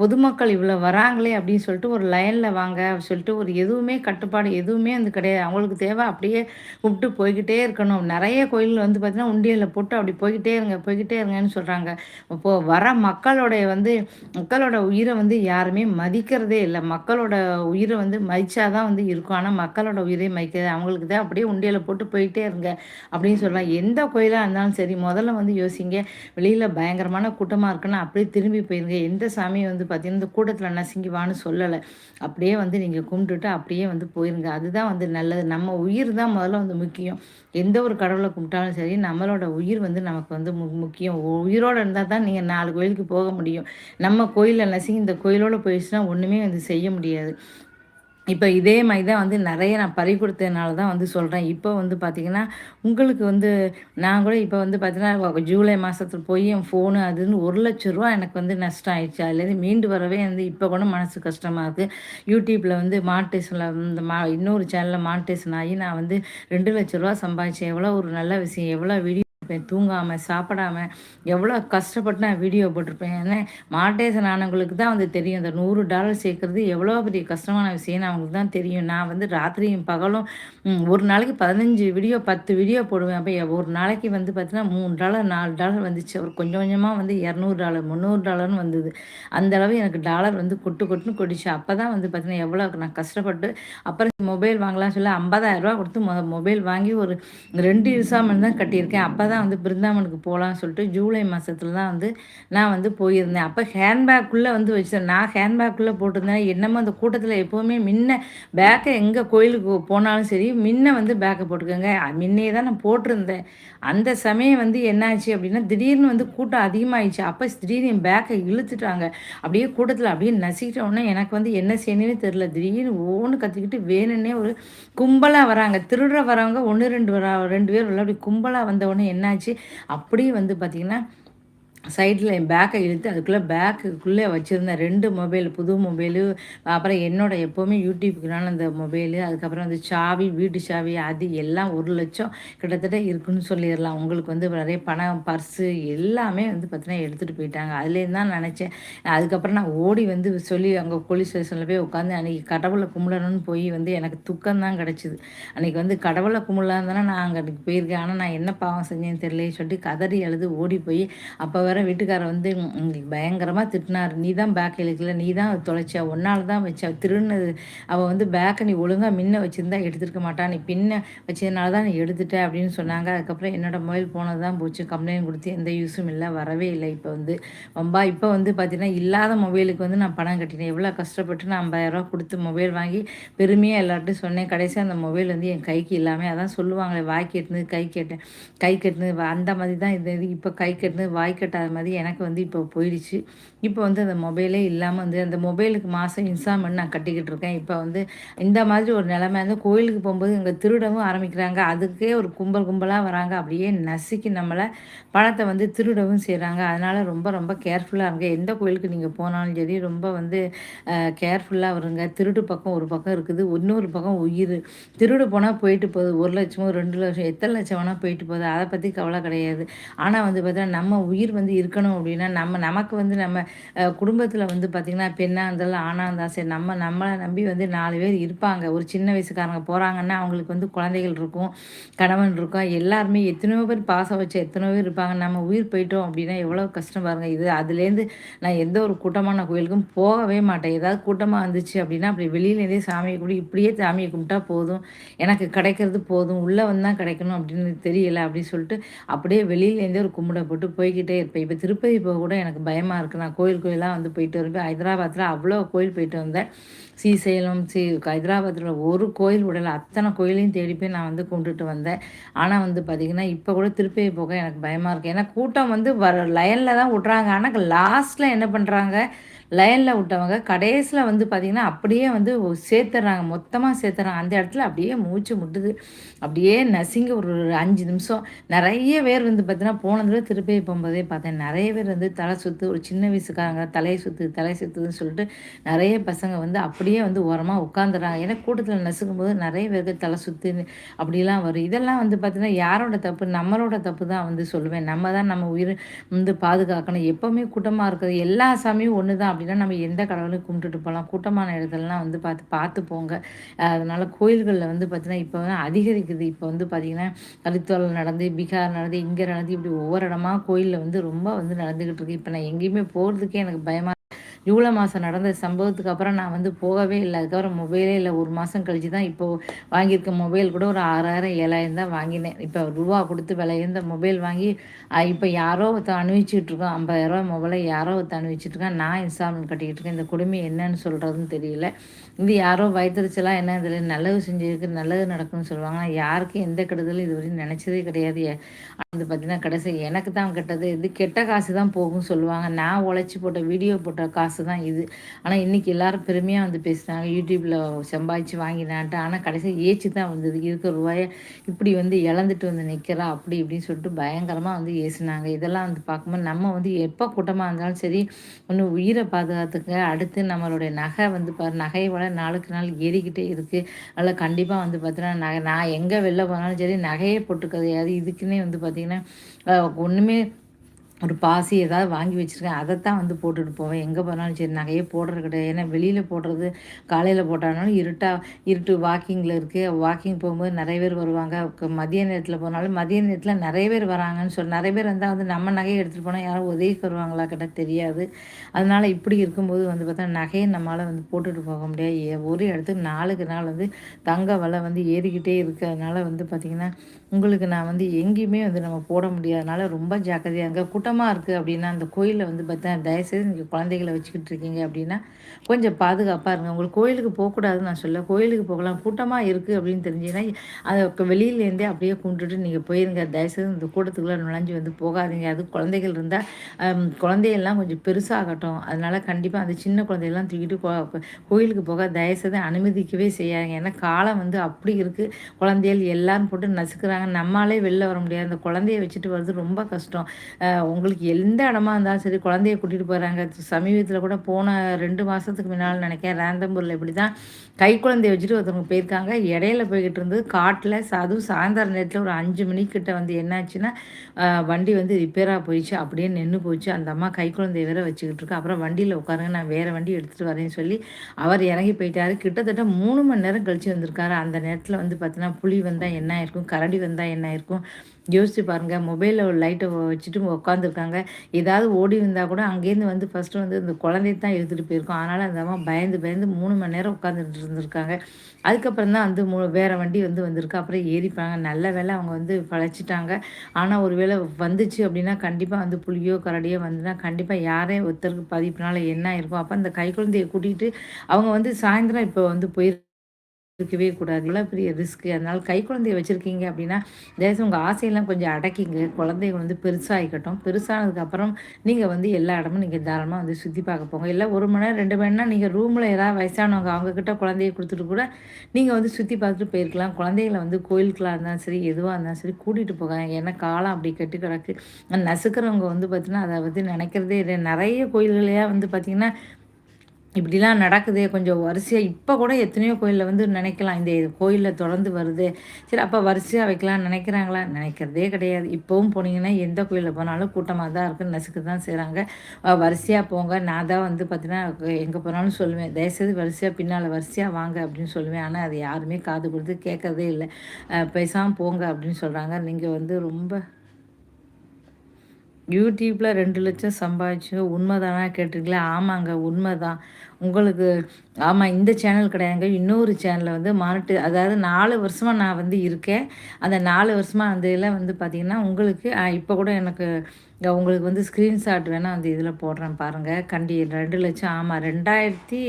பொதுமக்கள் இவ்வளோ வராங்களே அப்படின்னு சொல்லிட்டு ஒரு லைனில் வாங்க சொல்லிட்டு ஒரு எதுவுமே கட்டுப்பாடு எதுவுமே வந்து கிடையாது. அவங்களுக்கு தேவை அப்படியே கூப்பிட்டு போய்கிட்டே இருக்கணும். நிறைய கோயில் வந்து பார்த்திங்கன்னா உண்டியலில் போட்டு அப்படி போய்கிட்டே இருங்க போய்கிட்டே இருங்கன்னு சொல்கிறாங்க இப்போது வர மக்களுடைய வந்து மக்களோட உயிரை வந்து யாருமே மதிக்கிறதே இல்லை. மக்களோட உயிரை வந்து மதிச்சா தான் வந்து இருக்கும். ஆனால் மக்களோட உயிரை மதிக்கிறது அவங்களுக்கு தான் அப்படியே உண்டியில் போட்டு போயிட்டே இருங்க அப்படின்னு சொல்லலாம். எந்த கோயிலாக இருந்தாலும் சரி முதல்ல வந்து யோசிங்க. வெளியில் பயங்கரமான கூட்டமாக இருக்குன்னா அப்படியே திரும்பி போயிருங்க. எந்த சாமியை வந்து பார்த்தீங்கன்னா இந்த கூட்டத்தில் நசுங்கி வான்னு சொல்லலை. அப்படியே வந்து நீங்கள் கும்பிட்டுட்டு அப்படியே வந்து போயிருங்க. அதுதான் வந்து நல்லது. நம்ம உயிர் தான் முதல்ல வந்து முக்கியம். எந்த ஒரு கடவுளை கும்பிட்டாலும் சரி நம்மளோட உயிர் வந்து நமக்கு வந்து மு முக்கியம். உயிரோடு இருந்தால் தான் நீங்கள் நாலு கோயிலுக்கு போக முடியும். நம்ம கோயிலில் நசுங்கி இந்த கோயிலோடு போயிடுச்சுன்னா ஒன்றுமே வந்து செய்ய முடியாது. இப்போ இதே மாதிரி தான் வந்து நிறைய நான் பறி கொடுத்ததுனால தான் வந்து சொல்கிறேன் இப்போ வந்து பார்த்திங்கன்னா உங்களுக்கு வந்து நான் கூட இப்போ வந்து பார்த்திங்கன்னா ஜூலை மாதத்தில் போய் என் ஃபோனு அதுன்னு ஒரு லட்ச ரூபா எனக்கு வந்து நஷ்டம் ஆயிடுச்சு அதுலேருந்து மீண்டு வரவே வந்து இப்போ கூட மனசு கஷ்டமாக இருக்குது யூடியூப்பில் வந்து மானிட்டேஷனில் இந்த மா இன்னொரு சேனலில் மானிட்டேஷன் ஆகி நான் வந்து ரெண்டு லட்ச ரூபா சம்பாதிச்சேன். எவ்வளோ ஒரு நல்ல விஷயம் எவ்வளோ வீடியோ இருப்பேன். தூங்காமல் சாப்பிடாமல் எவ்வளோ கஷ்டப்பட்டு நான் வீடியோ போட்டிருப்பேன். ஏன்னா மாட்டேசன் ஆனவங்களுக்கு தான் வந்து தெரியும். இந்த நூறு டாலர் சேர்க்குறது எவ்வளோ பெரிய கஷ்டமான விஷயம்னு அவங்களுக்கு தான் தெரியும். நான் வந்து ராத்திரியும் பகலும் ஒரு நாளைக்கு பதினஞ்சு வீடியோ பத்து வீடியோ போடுவேன். அப்போ ஒரு நாளைக்கு வந்து பார்த்தீங்கன்னா மூணு டாலர் நாலு டாலர் வந்துச்சு. ஒரு கொஞ்சம் கொஞ்சமாக வந்து இரநூறு டாலர் முந்நூறு டாலர்னு வந்தது. அந்த அளவு எனக்கு டாலர் வந்து கொட்டு கொட்டுன்னு கொடிச்சு அப்போ தான் வந்து பார்த்தீங்கன்னா எவ்வளோ நான் கஷ்டப்பட்டு அப்புறம் மொபைல் வாங்கலாம்னு சொல்லி ஐம்பதாயிரம் ரூபா கொடுத்து மொபைல் வாங்கி ஒரு ரெண்டு இன்ஸ்டால்மெண்ட் தான் கட்டியிருக்கேன். அப்போ தான் தான் வந்து பிருந்தாவனுக்கு போகலான்னு சொல்லிட்டு ஜூலை மாதத்துல தான் வந்து நான் வந்து போயிருந்தேன். அப்போ ஹேண்ட்பேக்குள்ளே வந்து வச்சேன் நான் ஹேண்ட்பேக்குள்ளே போட்டிருந்தேன். என்னமோ அந்த கூட்டத்தில் எப்போவுமே முன்ன பேக்கை எங்கே கோயிலுக்கு போனாலும் சரி முன்ன வந்து பேக்கை போட்டுக்கோங்க முன்னே தான் நான் போட்டிருந்தேன். அந்த சமயம் வந்து என்னாச்சு அப்படின்னா திடீர்னு வந்து கூட்டம் அதிகமாகிடுச்சு அப்போ திடீர்னு என் பேக்கை இழுத்துட்டாங்க. அப்படியே கூட்டத்தில் அப்படியே நசிக்கிட்டோன்னே எனக்கு வந்து என்ன செய்யணும்னு தெரில திடீர்னு ஒவ்வொன்று கற்றுக்கிட்டு வேணுன்னே ஒரு கும்பலாக வராங்க. திருடுற வரவங்க ஒன்று ரெண்டு வரா ரெண்டு பேர் உள்ள அப்படி கும்பலாக வந்தவொடனே என்னாச்சு? அப்படியே வந்து பார்த்திங்கன்னா சைடில் என் பேக்கை இழுத்து அதுக்குள்ளே பேக்குக்குள்ளே வச்சுருந்தேன் ரெண்டு மொபைல் புது மொபைலு அப்புறம் என்னோடய எப்போவுமே யூடியூப்புக்குனால அந்த மொபைலு அதுக்கப்புறம் அந்த சாவி வீட்டு சாவி அது எல்லாம் ஒரு லட்சம் கிட்டத்தட்ட இருக்குன்னு சொல்லிடலாம். உங்களுக்கு வந்து நிறைய பணம் பர்ஸு எல்லாமே வந்து பார்த்தீங்கன்னா எடுத்துகிட்டு போயிட்டாங்க. அதுலேருந்து தான் நினச்சேன். அதுக்கப்புறம் நான் ஓடி வந்து சொல்லி அங்கே போலீஸ் ஸ்டேஷனில் போய் உட்காந்து அன்றைக்கி கடவுளை கும்பிடணும்னு போய் வந்து எனக்கு துக்கம் தான் கிடச்சிது. அன்றைக்கி வந்து கடவுளை கும்பிடலாம் தானே நான் அங்கே போயிருக்கேன். ஆனால் நான் என்ன பாவம் செஞ்சேன்னு தெரியல சொல்லிட்டு கதறி அழுது ஓடி போய் அப்போ வேற வீட்டுக்காரர் வந்து பயங்கரமாக திட்டினார். நீ தான் பேக் இழுக்கல நீ தான் தொலைச்ச. ஒன்னால் தான் வச்ச. திருன்னு அவள் வந்து பேக்கை நீ ஒழுங்காக முன்ன வச்சுருந்தா எடுத்துருக்க மாட்டான் நீ பின்ன வச்சதுனால தான் நீ எடுத்துட்ட அப்படின்னு சொன்னாங்க. அதுக்கப்புறம் என்னோடய மொபைல் போனது தான் போச்சு. கம்ப்ளைண்ட் கொடுத்து எந்த யூஸும் இல்லை. வரவே இல்லை. இப்போ வந்து ரொம்ப இப்போ வந்து பார்த்தீங்கன்னா இல்லாத மொபைலுக்கு வந்து நான் பணம் கட்டினேன். எவ்வளோ கஷ்டப்பட்டு நான் ஐம்பதாயிரரூவா கொடுத்து மொபைல் வாங்கி பெருமையாக எல்லார்ட்டும் சொன்னேன். கடைசியாக அந்த மொபைல் வந்து என் கைக்கு இல்லாமல் அதான் சொல்லுவாங்களே வாய் கெட்டுனது கை கேட்டேன் கை கெட்டுனது அந்த மாதிரி தான் இது. இப்போ கை கெட்டுனது வாய் கட்டாத மாதிரி எனக்கு வந்து இப்போ போயிடுச்சு. இப்போ வந்து அந்த மொபைலே இல்லாமல் வந்து அந்த மொபைலுக்கு மாதம் இன்ஸ்டால்மெண்ட் நான் கட்டிக்கிட்டு இருக்கேன். இப்போ வந்து இந்த மாதிரி ஒரு நிலைமை வந்து கோயிலுக்கு போகும்போது இங்கே திருடவும் ஆரம்பிக்கிறாங்க. அதுக்கே ஒரு கும்பல் கும்பலாக வராங்க. அப்படியே நசுக்கி நம்மளை பணத்தை வந்து திருடவும் செய்கிறாங்க அதனால் ரொம்ப ரொம்ப கேர்ஃபுல்லாக இருங்க. எந்த கோயிலுக்கு நீங்கள் போனாலும் சரி ரொம்ப வந்து கேர்ஃபுல்லாக வருங்க திருடு பக்கம் ஒரு பக்கம் இருக்குது. இன்னொரு பக்கம் உயிர். திருடு போனால் போயிட்டு போகுது. ஒரு லட்சமோ ரெண்டு லட்சம் எத்தனை லட்சம் வேணால் போயிட்டு போகுது. அதை பற்றி கவலை கிடையாது. ஆனால் வந்து பார்த்தீங்கன்னா நம்ம உயிர் வந்து இருக்கணும் அப்படின்னா நம்ம நமக்கு வந்து நம்ம குடும்பத்தில் வந்து பார்த்திங்கன்னா பெண்ணாக இருந்தாலும் ஆணாக இருந்தால் சரி நம்ம நம்மளை நம்பி வந்து நாலு பேர் இருப்பாங்க. ஒரு சின்ன வயசுக்காரங்க போகிறாங்கன்னா அவங்களுக்கு வந்து குழந்தைகள் இருக்கும் கணவன் இருக்கும். எல்லாருமே எத்தனையோ பேர் பாசம் வச்சு எத்தனையோ பேர் இருப்பாங்க. நம்ம உயிர் போயிட்டோம் அப்படின்னா எவ்வளோ கஷ்டம் பாருங்கள் இது அதுலேருந்து நான் எந்த ஒரு கூட்டமான கோயிலுக்கும் போகவே மாட்டேன். ஏதாவது கூட்டமாக வந்துச்சு அப்படின்னா அப்படி வெளியிலேருந்தே சாமியை குடி இப்படியே சாமியை கும்பிட்டா போதும். எனக்கு கிடைக்கிறது போதும். உள்ளே வந்தால் கிடைக்கணும் அப்படின்னு தெரியல அப்படின்னு சொல்லிட்டு அப்படியே வெளியிலேருந்தே ஒரு கும்பிட போட்டு போய்கிட்டே இருப்பேன். இப்போ இப்போ திருப்பதி போக கூட எனக்கு பயமாக இருக்குது நான் கோயில் கோயிலாக வந்து போயிட்டு வருவேன். ஹைதராபாத்தில் அவ்வளோ கோயில் போயிட்டு வந்தேன். ஸ்ரீசைலம் ஸ்ரீ ஹைதராபாத்தில் ஒரு கோயில் விடலை அத்தனை கோயிலையும் தேடி போய் நான் வந்து கொண்டுட்டு வந்தேன். ஆனால் வந்து பார்த்திங்கன்னா இப்போ கூட திருப்பதி போக எனக்கு பயமாக இருக்குது ஏன்னா கூட்டம் வந்து வர லைனில் தான் விட்றாங்க ஆனால் லாஸ்ட்டில் என்ன பண்ணுறாங்க லைனில் விட்டவங்க கடைசியில் வந்து பார்த்திங்கன்னா அப்படியே வந்து சேர்த்துட்றாங்க மொத்தமாக சேர்த்துறாங்க. அந்த இடத்துல அப்படியே மூச்சு முட்டுது. அப்படியே நசிங்க ஒரு அஞ்சு நிமிஷம். நிறைய பேர் வந்து பார்த்தீங்கன்னா போன தடவை திருப்பி போகும்போதே பார்த்தேன் நிறைய பேர் வந்து தலை சுற்று ஒரு சின்ன வயசுக்காரங்க தலையை சுற்று தலை சுற்றுதுன்னு சொல்லிட்டு நிறைய பசங்க வந்து அப்படியே வந்து ஓரமாக உட்காந்துறாங்க ஏன்னா கூட்டத்தில் நசுக்கும் போது நிறைய பேருக்கு தலை சுற்று அப்படிலாம் வரும். இதெல்லாம் வந்து பார்த்திங்கன்னா யாரோட தப்பு? நம்மளோட தப்பு தான் வந்து சொல்லுவேன். நம்ம தான் நம்ம உயிர் வந்து பாதுகாக்கணும். எப்போவுமே கூட்டமாக இருக்கிறது எல்லா சாமியும் ஒன்று தான் அப்படின்னா நம்ம எந்த கடவுளையும் கும்பிட்டுட்டு போகலாம். கூட்டமான இடத்துலலாம் வந்து பார்த்து பார்த்து போங்க. அதனால் கோயில்களில் வந்து பார்த்திங்கன்னா இப்போ வந்து அதிகரிக்குது. இப்போ வந்து பார்த்திங்கன்னா கலித்தோல் நடந்து பீகார் நடந்து இங்கே நடந்து இப்படி ஒவ்வொரு இடமா கோயிலில் வந்து ரொம்ப வந்து நடந்துக்கிட்டு இருக்கு. இப்போ நான் எங்கேயுமே போகிறதுக்கே எனக்கு பயமாக ஜூலை மாதம் நடந்த சம்பவத்துக்கு அப்புறம் நான் வந்து போகவே இல்லை. அதுக்கப்புறம் மொபைலே இல்லை. ஒரு மாதம் கழித்து தான் இப்போது வாங்கியிருக்க மொபைல் கூட ஒரு ஆறாயிரம் ஏழாயிரம் தான் வாங்கினேன். இப்போ ரூபா கொடுத்து விலையிருந்த மொபைல் வாங்கி இப்போ யாரோ ஒருத்த அனுபவிச்சுட்டு இருக்கோம் ஐம்பதாயிரரூவா மொபைலை யாரோ ஒருத்த அனுபவிச்சுட்டு இருக்கேன். நான் இன்ஸ்டால்மெண்ட் கட்டிக்கிட்டு இருக்கேன். இந்த கொடுமை என்னன்னு சொல்கிறதுன்னு தெரியல. இது யாரோ வயிற்றுச்சலாக என்ன இதில் நல்லது செஞ்சிருக்கு நல்லது நடக்கும்னு சொல்லுவாங்க. யாருக்கும் எந்த கெடுதலும் இது வரையும் நினச்சதே கிடையாது. வந்து பார்த்தீங்கன்னா கடைசி. எனக்கு தான் கெட்டது. இது கெட்ட காசு தான் போகும் சொல்லுவாங்க. நான் உழைச்சி போட்ட வீடியோ போட்ட காசு தான் இது. ஆனால் இன்றைக்கி எல்லோரும் பெருமையாக வந்து பேசுகிறாங்க யூடியூப்பில் சம்பாதிச்சு வாங்கினான்ட்டு. ஆனால் கடைசியாக ஏச்சு தான் வந்தது. இருக்கிற ரூபாயை இப்படி வந்து இழந்துட்டு வந்து நிற்கிறா அப்படி இப்படின்னு சொல்லிட்டு பயங்கரமாக வந்து ஏசுனாங்க. இதெல்லாம் வந்து பார்க்கும்போது நம்ம வந்து எப்போ கூட்டமாக இருந்தாலும் சரி ஒன்று உயிரை பாதுகாத்துக்க அடுத்து நம்மளுடைய நகை வந்து பாரு நகையை விட நாளுக்கு நாள் ஏறிக்கிட்டே இருக்குது அதில் கண்டிப்பாக வந்து பார்த்தீங்கன்னா நகை நான் எங்கே வெளில போனாலும் சரி நகையே போட்டுக்கிறது. இதுக்குன்னே வந்து பார்த்திங்கன்னா ஒன்றுமே ஒரு பாசி ஏதாவது வாங்கி வச்சுருக்கேன். அதை தான் வந்து போட்டுட்டு போவேன். எங்கே போனாலும் சரி நகையே போடுறது கிடையாது. ஏன்னா வெளியில் போடுறது காலையில் போட்டாலும் இருட்டாக இருட்டு வாக்கிங்கில் இருக்குது வாக்கிங் போகும்போது நிறைய பேர் வருவாங்க. மதிய நேரத்தில் போனாலும் மதிய நேரத்தில் நிறைய பேர் வராங்கன்னு சொல்லி நிறைய பேர் வந்தால் வந்து நம்ம நகையை எடுத்துகிட்டு போனால் யாரும் உதவிக்கு வருவாங்களா கிட்ட தெரியாது. அதனால் இப்படி இருக்கும்போது வந்து பார்த்தா நகையை நம்மளால் வந்து போட்டுட்டு போக முடியாது. ஒரு இடத்துக்கு நாளுக்கு நாள் வந்து தங்க வலை வந்து ஏறிக்கிட்டே இருக்கிறதுனால வந்து பார்த்திங்கன்னா உங்களுக்கு நான் வந்து எங்கேயுமே வந்து நம்ம போட முடியாதனால ரொம்ப ஜாக்கிரதையாக அங்கே கூட்டமாக இருக்குது அப்படின்னா அந்த கோயிலில் வந்து பார்த்தா தயவுசெய்து நீங்கள் குழந்தைகளை வச்சுக்கிட்டு இருக்கீங்க அப்படின்னா கொஞ்சம் பாதுகாப்பாக இருங்க. உங்களுக்கு கோயிலுக்கு போகக்கூடாதுன்னு நான் சொல்ல கோயிலுக்கு போகலாம். கூட்டமாக இருக்குது அப்படின்னு தெரிஞ்சுன்னா அதை வெளியிலேருந்தே அப்படியே கும்பிட்டுட்டு நீங்கள் போயிருங்க. தயவுசெய்து இந்த கூட்டத்துக்குள்ளே நுழைஞ்சு வந்து போகாதீங்க. அது குழந்தைகள் இருந்தால் குழந்தைகள்லாம் கொஞ்சம் பெருசாகட்டும். அதனால் கண்டிப்பாக அந்த சின்ன குழந்தையெல்லாம் தூக்கிட்டு கோயிலுக்கு போக தயவுசெய்து அனுமதிக்கவே செய்யாதுங்க. ஏன்னா காலம் வந்து அப்படி இருக்குது குழந்தைகள் எல்லாம் போட்டு நசுக்கிறாங்க. நம்மளாலே வெளில வர முடியாது. அந்த குழந்தைய வச்சுட்டு வர்றது ரொம்ப கஷ்டம். உங்களுக்கு எந்த இடமா இருந்தாலும் சரி குழந்தைய கூட்டிகிட்டு போகிறாங்க சமீபத்தில் கூட போன ரெண்டு மாதத்துக்கு முன்னால் நினைக்கிறேன் ரேந்தம்பூரில் இப்படி தான் கை குழந்தைய வச்சுட்டு ஒருத்தவங்க போயிருக்காங்க. இடையில போய்கிட்டு இருந்து காட்டில் அதுவும் சாயந்தர நேரத்தில் ஒரு அஞ்சு மணிக்கிட்ட வந்து என்னாச்சுன்னா வண்டி வந்து ரிப்பேராக போயிடுச்சு. அப்படியே நின்று போச்சு. அந்த அம்மா கை குழந்தைய வேற வச்சுக்கிட்டு இருக்கு. அப்புறம் வண்டியில் உட்காருங்க நான் வேறு வண்டி எடுத்துகிட்டு வரேன்னு சொல்லி அவர் இறங்கி போயிட்டாரு. கிட்டத்தட்ட மூணு மணி நேரம் கழிச்சு வந்திருக்காரு. அந்த நேரத்தில் வந்து பார்த்தீங்கன்னா புளி வந்தால் என்ன ஆயிருக்கும்? கரடி இருந்தால் என்ன ஆயிருக்கும் யோசிச்சு பாருங்கள் மொபைலில் ஒரு லைட்டை வச்சுட்டு உட்காந்துருக்காங்க ஏதாவது ஓடி இருந்தால் கூட அங்கேருந்து வந்து ஃபஸ்ட்டு வந்து இந்த குழந்தைய தான் எடுத்துகிட்டு போயிருக்கோம். அதனால் அந்த அம்மா பயந்து பயந்து மூணு மணி நேரம் உட்காந்துட்டு இருந்திருக்காங்க. அதுக்கப்புறம் தான் வந்து மு வேறு வண்டி வந்து வந்திருக்கு. அப்புறம் ஏறிப்பாங்க. நல்ல வேலை அவங்க வந்து பழச்சிட்டாங்க. ஆனால் ஒரு வேளை வந்துச்சு அப்படின்னா கண்டிப்பாக வந்து புளியோ கரடியோ வந்துன்னா கண்டிப்பாக யாரையும் ஒருத்தருக்கு பதிப்புனால என்ன இருக்கும் அப்போ அந்த கை குழந்தையை கூட்டிகிட்டு அவங்க வந்து சாயந்தரம் இப்போ வந்து போயிரு இருக்கவே கூடாது. இவ்வளோ பெரிய ரிஸ்க்கு அதனால் கை குழந்தைய வச்சுருக்கீங்க அப்படின்னா தயவுசு உங்கள் ஆசையெல்லாம் கொஞ்சம் அடக்கிங்க. குழந்தைகள் வந்து பெருசாகிக்கட்டும் பெருசானதுக்கப்புறம் நீங்கள் வந்து எல்லா இடமும் நீங்கள் தாராளமாக வந்து சுற்றி பார்க்க போங்க. இல்லை ஒரு மணி நேரம் ரெண்டு மணி நேரம் நீங்கள் ரூமில் ஏதாவது வயசானவங்க அவங்கக்கிட்ட குழந்தைய கொடுத்துட்டு கூட நீங்கள் வந்து சுற்றி பார்த்துட்டு போயிருக்கலாம். குழந்தைகளை வந்து கோயிலுக்கெலாம் இருந்தாலும் சரி எதுவாக இருந்தாலும் சரி கூட்டிகிட்டு போகாங்க ஏன்னா காலம் அப்படி கெட்டு கிடக்கு. நசுக்கிறவங்க வந்து பார்த்திங்கன்னா அதை வந்து நினைக்கிறதே நிறைய கோயில்களையாக வந்து பார்த்திங்கன்னா இப்படிலாம் நடக்குது. கொஞ்சம் வரிசையாக இப்போ கூட எத்தனையோ கோயிலில் வந்து நினைக்கலாம். இந்த கோயிலில் தொடர்ந்து வருது. சரி அப்போ வரிசையாக வைக்கலாம் நினைக்கிறாங்களா? நினைக்கிறதே கிடையாது. இப்போவும் போனீங்கன்னா எந்த கோயிலில் போனாலும் கூட்டமாக தான் இருக்குன்னு நசுக்க தான் செய்கிறாங்க வரிசையாக போங்க. நான் தான் வந்து பார்த்தீங்கன்னா எங்கே போனாலும் சொல்லுவேன். தயவுசெய்து வரிசையாக பின்னால் வரிசையாக வாங்க அப்படின்னு சொல்லுவேன். ஆனால் அது யாருமே காது கொடுத்து கேட்கறதே இல்லை. பேசாமல் போங்க அப்படின்னு சொல்கிறாங்க நீங்கள் வந்து ரொம்ப யூடியூப்பில் ரெண்டு லட்சம் சம்பாதிச்சு உண்மைதானா கேட்டிருக்கீங்களா? ஆமாங்க உண்மை தான் உங்களுக்கு ஆமாம் இந்த சேனல் கிடையாதுங்க. இன்னொரு சேனலில் வந்து மானிட்டு அதாவது நாலு வருஷமாக நான் வந்து இருக்கேன். அந்த நாலு வருஷமாக அந்த இதில் வந்து பார்த்திங்கன்னா உங்களுக்கு இப்போ கூட எனக்கு உங்களுக்கு வந்து ஸ்க்ரீன்ஷாட் வேணால் அந்த இதில் போடுறேன் பாருங்கள் கண்டி ரெண்டு லட்சம் ஆமாம் ரெண்டாயிரத்தி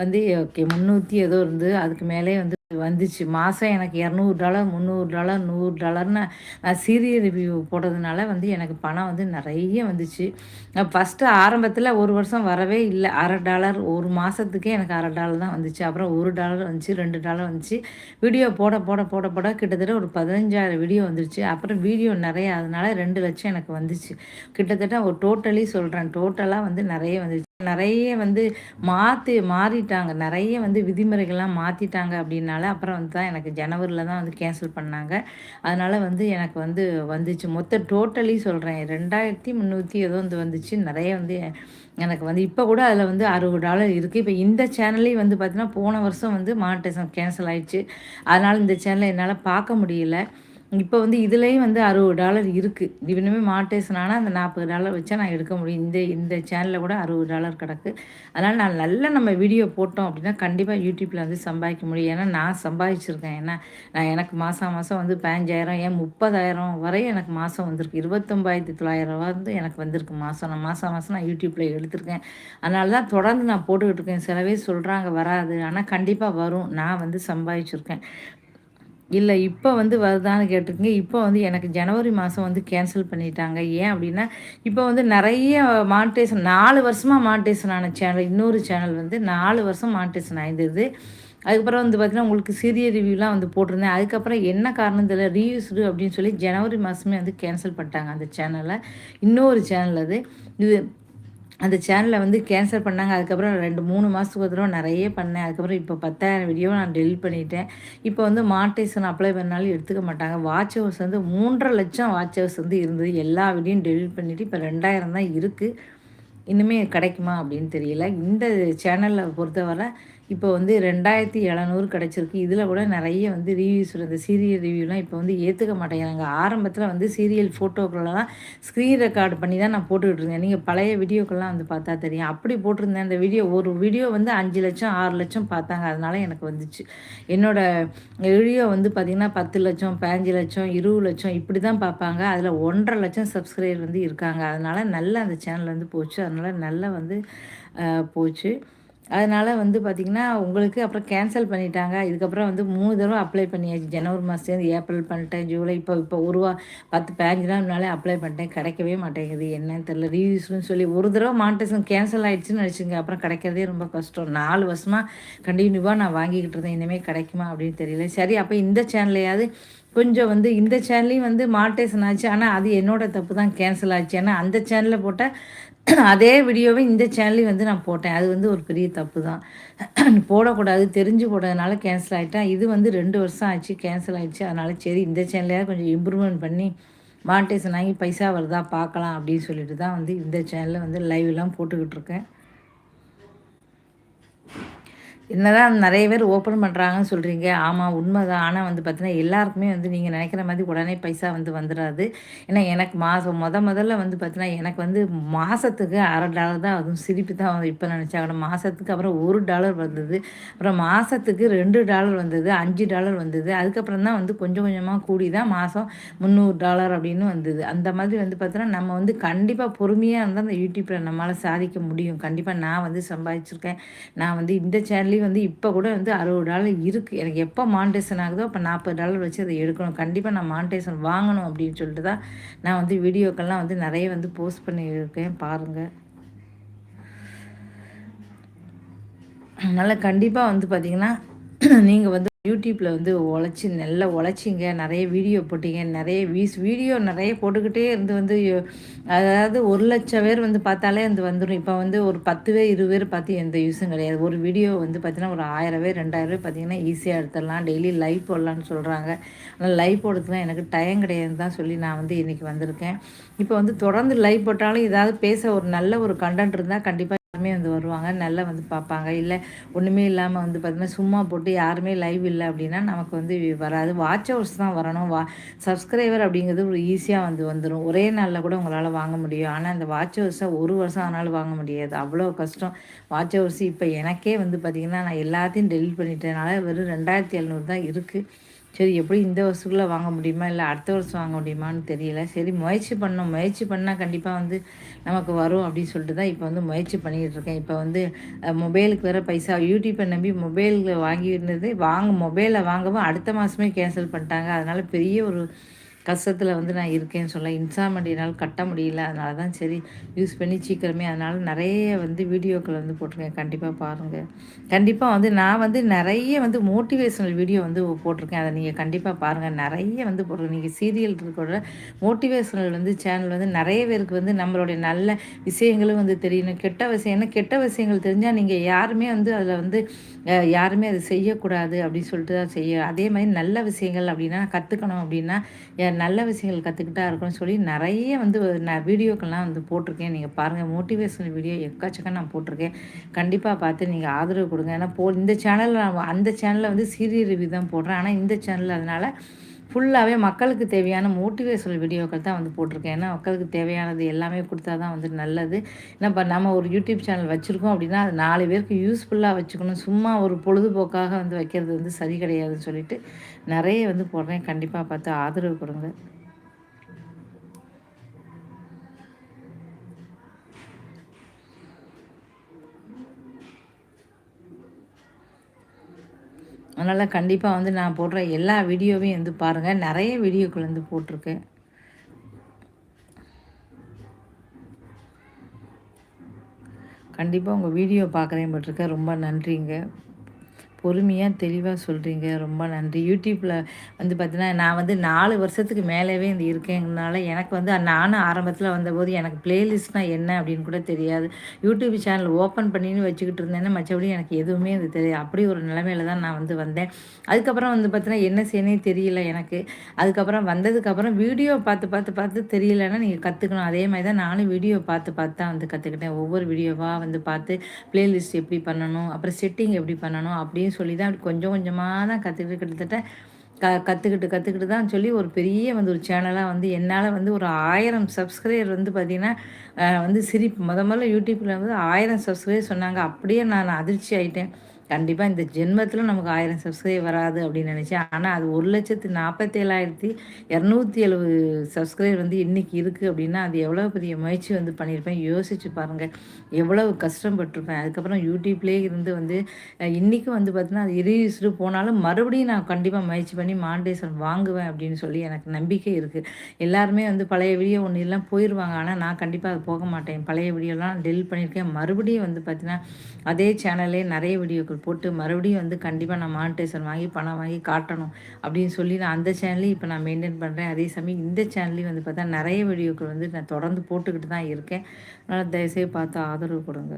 வந்து ஓகே முந்நூற்றி ஏதோ இருந்து அதுக்கு மேலே வந்து வந்துச்சு. மாதம் எனக்கு இரநூறு டாலர் முந்நூறு டாலர் நூறு டாலர்னு நான் சீரியல் ரிவ்யூ போட்டதுனால வந்து எனக்கு பணம் வந்து நிறைய வந்துச்சு. நான் ஃபஸ்ட்டு ஆரம்பத்தில் ஒரு வருஷம் வரவே இல்லை. அரை டாலர் ஒரு மாதத்துக்கே எனக்கு அரை டாலர் தான் வந்துச்சு. அப்புறம் ஒரு டாலர் வந்துச்சு ரெண்டு டாலர் வந்துச்சு. வீடியோ போட போட போட போட கிட்டத்தட்ட ஒரு பதினஞ்சாயிரம் வீடியோ வந்துருச்சு. அப்புறம் வீடியோ நிறைய அதனால ரெண்டு லட்சம் எனக்கு வந்துச்சு. கிட்டத்தட்ட ஒரு டோட்டலி சொல்கிறேன் டோட்டலாக வந்து நிறைய வந்துச்சு. நிறைய வந்து மாற்றி மாறிட்டாங்க. நிறைய வந்து விதிமுறைகள்லாம் மாற்றிட்டாங்க அப்படின்னால அப்புறம் வந்து தான் எனக்கு ஜனவரியில் தான் வந்து கேன்சல் பண்ணாங்க. அதனால் வந்து எனக்கு வந்து வந்துச்சு. மொத்த டோட்டலி சொல்கிறேன் ரெண்டாயிரத்தி முந்நூற்றி ஏதோ வந்து வந்துச்சு. நிறைய வந்து எனக்கு வந்து இப்போ கூட அதில் வந்து அறுபது டாலர் இருக்குது இப்போ இந்த சேனல்லையும் வந்து பார்த்தீங்கன்னா போன வருஷம் வந்து மானிட்டேஷன் கேன்சல் ஆயிடுச்சு. அதனால் இந்த சேனலை என்னால் பார்க்க முடியல. இப்போ வந்து இதுலேயும் வந்து அறுபது டாலர் இருக்குது இவனுமே மாட்டேஷன் அந்த நாற்பது டாலர் வச்சா நான் எடுக்க முடியும். இந்த இந்த சேனலில் கூட அறுபது டாலர் கிடக்கு. அதனால் நான் நல்ல நம்ம வீடியோ போட்டோம் அப்படின்னா கண்டிப்பாக யூடியூப்பில் வந்து சம்பாதிக்க முடியும். ஏன்னா நான் சம்பாதிச்சிருக்கேன். ஏன்னா நான் எனக்கு மாதம் மாதம் வந்து பதினஞ்சாயிரம் ஏன் முப்பதாயிரம் வரை எனக்கு மாதம் வந்திருக்கு. இருபத்தொம்பாயிரத்தி தொள்ளாயிரம் வந்து எனக்கு வந்திருக்கு மாதம் நான் மாதம் மாதம் நான் யூடியூப்பில் எடுத்திருக்கேன். அதனால தான் தொடர்ந்து நான் போட்டுக்கிட்டு இருக்கேன். சிலவே சொல்கிறாங்க வராது. ஆனால் கண்டிப்பாக வரும். நான் வந்து சம்பாதிச்சிருக்கேன். இல்லை இப்போ வந்து வருதான்னு கேட்டிருக்கீங்க இப்போ வந்து எனக்கு ஜனவரி மாதம் வந்து கேன்சல் பண்ணிட்டாங்க. ஏன் அப்படின்னா இப்போ வந்து நிறைய மானிட்டேஷன் நாலு வருஷமாக மானிட்டேஷன் ஆன சேனல் இன்னொரு சேனல் வந்து நாலு வருஷம் மானிட்டேஷன் ஆயிருந்தது. அதுக்கப்புறம் வந்து பார்த்திங்கன்னா உங்களுக்கு சிறிய ரிவ்யூலாம் வந்து போட்டிருந்தேன். அதுக்கப்புறம் என்ன காரணம் தெரியல ரீயூஸ்டு அப்படின்னு சொல்லி ஜனவரி மாதமே வந்து கேன்சல் பண்ணிட்டாங்க அந்த சேனலை இன்னொரு சேனல் அது. இது அந்த சேனலை வந்து கேன்சல் பண்ணாங்க. அதுக்கப்புறம் ரெண்டு மூணு மாதத்துக்கு ஒரு தடவை நிறைய பண்ணேன். அதுக்கப்புறம் இப்போ பத்தாயிரம் வீடியோ நான் டெலிட் பண்ணிட்டேன். இப்போ வந்து மாட்டேஷன் அப்ளை பண்ணாலும் எடுத்துக்க மாட்டாங்க. வாட்ச் ஹவர்ஸ் வந்து மூன்றரை லட்சம் வாட்ச் ஹவர்ஸ் வந்து இருந்தது. எல்லா வீடியோயும் டெலிட் பண்ணிவிட்டு இப்போ ரெண்டாயிரம் தான் இருக்குது இன்னுமே கிடைக்குமா அப்படின்னு தெரியல. இந்த சேனலில் பொறுத்தவரை இப்போ வந்து ரெண்டாயிரத்தி எழுநூறு கிடச்சிருக்கு. இதில் கூட நிறைய வந்து ரிவ்யூஸ் இந்த சீரியல் ரிவ்யூலாம் இப்போ வந்து ஏற்றுக்க மாட்டேங்கிறாங்க. ஆரம்பத்தில் வந்து சீரியல் ஃபோட்டோக்கள்லாம் ஸ்க்ரீன் ரெக்கார்டு பண்ணி தான் நான் போட்டுக்கிட்டு இருந்தேன். நீங்கள் பழைய வீடியோக்கள்லாம் வந்து பார்த்தா தெரியும். அப்படி போட்டிருந்தேன். அந்த வீடியோ ஒரு வீடியோ வந்து அஞ்சு லட்சம் ஆறு லட்சம் பார்த்தாங்க. அதனால எனக்கு வந்துச்சு. என்னோடய வீடியோ வந்து பார்த்திங்கன்னா பத்து லட்சம் பதினஞ்சு லட்சம் இருபது லட்சம் இப்படி தான் பார்ப்பாங்க. அதில் ஒன்றரை லட்சம் சப்ஸ்கிரைபர் வந்து இருக்காங்க. அதனால் நல்ல அந்த சேனல் வந்து போச்சு. அதனால் நல்லா வந்து போச்சு. அதனால் வந்து பார்த்திங்கன்னா உங்களுக்கு அப்புறம் கேன்சல் பண்ணிட்டாங்க. இதுக்கப்புறம் வந்து மூணு தடவை அப்ளை பண்ணியாச்சு. ஜனவரி மாதத்துலேருந்து ஏப்ரல் பண்ணிட்டேன். ஜூலை இப்போ இப்போ ஒரு வா பத்து பதினஞ்சு நாள் முன்னாலே அப்ளை பண்ணிட்டேன். கிடைக்கவே மாட்டேங்குது. என்னன்னு தெரில ரிவ்யூஸ்னு சொல்லி ஒரு தடவை மானிட்டேஷன் கேன்சல் ஆகிடுச்சுன்னு நினச்சிங்க அப்புறம் கிடைக்கிறதே ரொம்ப கஷ்டம். நாலு வருஷமாக கண்டினியூவாக நான் வாங்கிக்கிட்டு இருந்தேன். இனிமேல் கிடைக்குமா அப்படின்னு தெரியல. சரி அப்போ இந்த சேனல்லையாவது கொஞ்சம் வந்து இந்த சேனல்லையும் வந்து மாட்டேஷன் ஆச்சு. ஆனால் அது என்னோட தப்பு தான். கேன்சல் ஆச்சு. ஏன்னா அந்த சேனலில் போட்டால் அதே வீடியோவை இந்த சேனல்லையும் வந்து நான் போட்டேன். அது வந்து ஒரு பெரிய தப்பு தான் போடக்கூடாது தெரிஞ்சு போட்டதுனால கேன்சல் ஆகிட்டேன் இது வந்து ரெண்டு வருஷம் ஆச்சு கேன்சல் ஆகிடுச்சு அதனால் சரி இந்த சேனலையாவது கொஞ்சம் இம்ப்ரூவ்மெண்ட் பண்ணி மானிட்டேஷன் ஆகி பைசா வருதா பார்க்கலாம் அப்படின்னு சொல்லிட்டு தான் வந்து இந்த சேனலில் வந்து லைவ்லாம் போட்டுக்கிட்டு இருக்கேன். என்னதான் நிறைய பேர் ஓப்பன் பண்ணுறாங்கன்னு சொல்கிறீங்க ஆமாம் உண்மை தான் ஆனால் வந்து பார்த்தீங்கன்னா எல்லாருக்குமே வந்து நீங்கள் நினைக்கிற மாதிரி உடனே பைசா வந்து வந்துடாது ஏன்னா எனக்கு மாதம் முத முதல்ல வந்து பார்த்தீங்கன்னா எனக்கு வந்து மாதத்துக்கு அரை டாலர் தான் அதுவும் சிரிப்பு தான் வந்து இப்போ நினச்சாங்க மாதத்துக்கு அப்புறம் ஒரு டாலர் வந்தது. அப்புறம் மாதத்துக்கு ரெண்டு டாலர் வந்தது அஞ்சு டாலர் வந்தது. அதுக்கப்புறம் தான் வந்து கொஞ்சம் கொஞ்சமாக கூடி தான் மாதம் முந்நூறு டாலர் அப்படின்னு வந்தது. அந்த மாதிரி வந்து பார்த்தீங்கன்னா நம்ம வந்து கண்டிப்பாக பொறுமையாக இருந்தால் அந்த யூடியூப்பில் நம்மளால் சாதிக்க முடியும். கண்டிப்பாக நான் வந்து சம்பாதிச்சிருக்கேன். நான் வந்து இந்த சேனல்லையும் வந்து இப்போ கூட வந்து அறுபது டாலர் இருக்குது எனக்கு எப்போ மானிட்டேஷன் ஆகுதோ அப்போ நாற்பது டாலர் வச்சு அதை எடுக்கணும். கண்டிப்பாக நான் மானிட்டேஷன் வாங்கணும் அப்படின்னு சொல்லிட்டு தான் நான் வந்து வீடியோக்கெல்லாம் வந்து நிறைய வந்து போஸ்ட் பண்ணியிருக்கேன். பாருங்கள் அதனால் கண்டிப்பாக வந்து பார்த்திங்கன்னா நீங்கள் வந்து யூடியூப்பில் வந்து உழைச்சி நல்லா உழைச்சிங்க. நிறைய வீடியோ போட்டிங்க. நிறைய வீஸ் வீடியோ நிறைய போட்டுக்கிட்டே இருந்து வந்து அதாவது ஒரு லட்சம் பேர் வந்து பார்த்தாலே வந்து வந்துடும் இப்போ வந்து ஒரு பத்து பேர் இருபது பேர் பார்த்து எந்த யூஸும் கிடையாது. ஒரு வீடியோ வந்து பார்த்தீங்கன்னா ஒரு ஆயிரம் பேர் ரெண்டாயிரம் பேர் பார்த்தீங்கன்னா ஈஸியாக எடுத்துடலாம். டெய்லி லைவ் போடலான்னு சொல்கிறாங்க ஆனால் லைவ் போடுறதுலாம் எனக்கு டைம் கிடையாதுன்னு தான் சொல்லி நான் வந்து இன்றைக்கி வந்திருக்கேன். இப்போ வந்து தொடர்ந்து லைவ் போட்டாலும் ஏதாவது பேச ஒரு நல்ல ஒரு கண்டென்ட் இருந்தால் கண்டிப்பாக எல்லாருமே வந்து வருவாங்க. நல்லா வந்து பார்ப்பாங்க. இல்லை ஒன்றுமே இல்லாமல் வந்து பார்த்திங்கன்னா சும்மா போட்டு யாருமே லைவ் இல்லை அப்படின்னா நமக்கு வந்து வராது. வாட்ச் ஹவர்ஸ் தான் வரணும். வா சப்ஸ்கிரைபர் அப்படிங்கிறது ஒரு ஈஸியாக வந்து வந்துடும் ஒரே நாளில் கூட உங்களால் வாங்க முடியும். ஆனால் அந்த வாட்ச் ஹவர்ஸை ஒரு வருஷம் ஆனாலும் வாங்க முடியாது. அவ்வளோ கஷ்டம். வாட்ச் ஹவர்ஸ் இப்போ எனக்கே வந்து பார்த்திங்கன்னா நான் எல்லாத்தையும் டெலிட் பண்ணிட்டேனால வெறும் ரெண்டாயிரத்தி எழுநூறு தான் இருக்குது சரி எப்படி இந்த வருஷத்துக்குள்ளே வாங்க முடியுமா? இல்லை அடுத்த வருஷம் வாங்க முடியுமான்னு தெரியல. சரி முயற்சி பண்ணோம். முயற்சி பண்ணால் கண்டிப்பாக வந்து நமக்கு வரும் அப்படின்னு சொல்லிட்டு தான் இப்போ வந்து முயற்சி பண்ணிக்கிட்டு இருக்கேன். இப்போ வந்து மொபைலுக்கு வேறு பைசா யூடியூப்பை நம்பி மொபைலில் வாங்கியிருந்தது. வாங்க மொபைலில் வாங்கவும் அடுத்த மாதமே கேன்சல் பண்ணிட்டாங்க. அதனால் பெரிய ஒரு கஷ்டத்தில் வந்து நான் இருக்கேன்னு சொல்ல இன்ஸ்டால்மெண்ட் என்னால் கட்ட முடியல அதனால தான் சரி யூஸ் பண்ணி சீக்கிரமே அதனால் நிறைய வந்து வீடியோக்கள் வந்து போட்டிருக்கேன் கண்டிப்பாக பாருங்கள் கண்டிப்பாக வந்து நான் வந்து நிறைய வந்து மோட்டிவேஷனல் வீடியோ வந்து போட்டிருக்கேன் அதை நீங்கள் கண்டிப்பாக பாருங்கள் நிறைய வந்து போட்டிருக்கேன். நீங்கள் சீரியல் இருக்கிற மோட்டிவேஷனல் வந்து சேனல் வந்து நிறைய பேருக்கு வந்து நம்மளுடைய நல்ல விஷயங்களும் வந்து தெரியணும் கெட்ட விஷயம் ஏன்னா கெட்ட விஷயங்கள் தெரிஞ்சால் நீங்கள் யாருமே வந்து அதில் வந்து யாருமே அதை செய்யக்கூடாது அப்படின்னு சொல்லிட்டு தான் செய்ய அதே மாதிரி நல்ல விஷயங்கள் அப்படின்னா கற்றுக்கணும் அப்படின்னா நல்ல விஷயங்கள் கற்றுக்கிட்டா இருக்கணும்னு சொல்லி நிறைய வந்து நான் வீடியோக்கள்லாம் வந்து போட்டிருக்கேன். நீங்கள் பாருங்கள் மோட்டிவேஷனல் வீடியோ எக்காச்சக்கம் நான் போட்டிருக்கேன். கண்டிப்பாக பார்த்து நீங்கள் ஆதரவு கொடுங்க. ஏன்னா போ இந்த சேனலில் அந்த சேனலில் வந்து சீரியல் ரிவ்யூ தான் போடுறேன். ஆனால் இந்த சேனலில் அதனால் ஃபுல்லாகவே மக்களுக்கு தேவையான மோட்டிவேஷனல் வீடியோக்கள் தான் வந்து போட்டிருக்கேன். ஏன்னா மக்களுக்கு தேவையானது எல்லாமே கொடுத்தா தான் வந்து நல்லது. ஏன்னா இப்போ நம்ம ஒரு யூடியூப் சேனல் வச்சுருக்கோம் அப்படின்னா அது நாலு பேருக்கு யூஸ்ஃபுல்லாக வச்சுக்கணும். சும்மா ஒரு பொழுதுபோக்காக வந்து வைக்கிறது வந்து சரி கிடையாதுன்னு சொல்லிட்டு நிறைய வந்து போடுறேன். கண்டிப்பாக பார்த்து ஆதரவு கொடுங்க. அதனால் கண்டிப்பாக வந்து நான் போடுற எல்லா வீடியோவையும் வந்து பாருங்கள் நிறைய வீடியோக்கள் வந்து போட்டிருக்கேன். கண்டிப்பாக உங்கள் வீடியோ பார்க்குறேன் பட்டிருக்கேன். ரொம்ப நன்றிங்க. பொறுமையாக தெளிவாக சொல்கிறீங்க ரொம்ப நன்றி. யூடியூப்பில் வந்து பார்த்தீங்கன்னா நான் வந்து நாலு வருஷத்துக்கு மேலேவே இந்த இருக்கேங்கனால எனக்கு வந்து நானும் ஆரம்பத்தில் வந்தபோது எனக்கு பிளேலிஸ்ட்னால் என்ன அப்படின்னு கூட தெரியாது. யூடியூப் சேனல் ஓப்பன் பண்ணின்னு வச்சுக்கிட்டு இருந்தேன்னா மற்றபடி எனக்கு எதுவுமே அது தெரியாது. அப்படி ஒரு நிலைமையில தான் நான் வந்து வந்தேன். அதுக்கப்புறம் வந்து பார்த்தீங்கன்னா என்ன செய்யணே தெரியல எனக்கு. அதுக்கப்புறம் வந்ததுக்கப்புறம் வீடியோ பார்த்து பார்த்து பார்த்து தெரியலன்னா நீங்கள் கற்றுக்கணும் அதே மாதிரி தான் நானும் வீடியோ பார்த்து பார்த்து தான் வந்து கற்றுக்கிட்டேன் ஒவ்வொரு வீடியோவாக வந்து பார்த்து பிளேலிஸ்ட் எப்படி பண்ணணும்? அப்புறம் செட்டிங் எப்படி பண்ணணும்? அப்படின்னு அப்படின்னு சொல்லி தான் அப்படி கொஞ்சம் கொஞ்சமாக தான் கற்றுக்கிட்டு கிட்டத்தட்ட க கற்றுக்கிட்டு கற்றுக்கிட்டு தான் சொல்லி ஒரு பெரிய வந்து ஒரு சேனலாக வந்து என்னால் வந்து ஒரு ஆயிரம் சப்ஸ்கிரைபர் வந்து பார்த்திங்கன்னா வந்து சிரிப்பு. முத முதல்ல யூடியூப்பில் வந்து ஆயிரம் சப்ஸ்கிரைபர் சொன்னாங்க. அப்படியே நான் அதிர்ச்சி ஆகிட்டேன் கண்டிப்பாக இந்த ஜென்மத்தில் நமக்கு ஆயிரம் சப்ஸ்கிரைப் வராது அப்படின்னு நினச்சேன். ஆனால் அது ஒரு லட்சத்து நாற்பத்தேழாயிரத்தி இரநூத்தி எழுபது சப்ஸ்கிரைப் வந்து இன்றைக்கி இருக்குது அப்படின்னா அது எவ்வளோ பெரிய முயற்சி வந்து பண்ணியிருப்பேன். யோசிச்சு பாருங்கள் எவ்வளவு கஷ்டப்பட்டிருப்பேன். அதுக்கப்புறம் யூடியூப்லேயே இருந்து வந்து இன்றைக்கும் வந்து பார்த்தீங்கன்னா அது இரியூஸ்டு போனாலும் மறுபடியும் நான் கண்டிப்பாக முயற்சி பண்ணி மாண்டேசன் வாங்குவேன் அப்படின்னு சொல்லி எனக்கு நம்பிக்கை இருக்குது எல்லாருமே வந்து பழைய வீடியோ ஒன்று எல்லாம் போயிடுவாங்க ஆனால் நான் கண்டிப்பாக அது போக மாட்டேன். பழைய வீடியோலாம் டெலிட் பண்ணியிருக்கேன். மறுபடியும் வந்து பார்த்தீங்கன்னா அதே சேனல்லே நிறைய வீடியோக்கள் போட்டு மறுபடியும் வந்து கண்டிப்பாக நான் மானிட்டேஷன் வாங்கி பணம் வாங்கி காட்டணும் அப்படின்னு சொல்லி நான் அந்த சேனலையும் இப்போ நான் மெயின்டைன் பண்ணுறேன் அதே சமயம் இந்த சேனல்லையும் வந்து பார்த்தா நிறைய வீடியோக்கள் வந்து நான் தொடர்ந்து போட்டுக்கிட்டு தான் இருக்கேன். அதனால் தயவுசெய்து பார்த்து ஆதரவு கொடுங்க.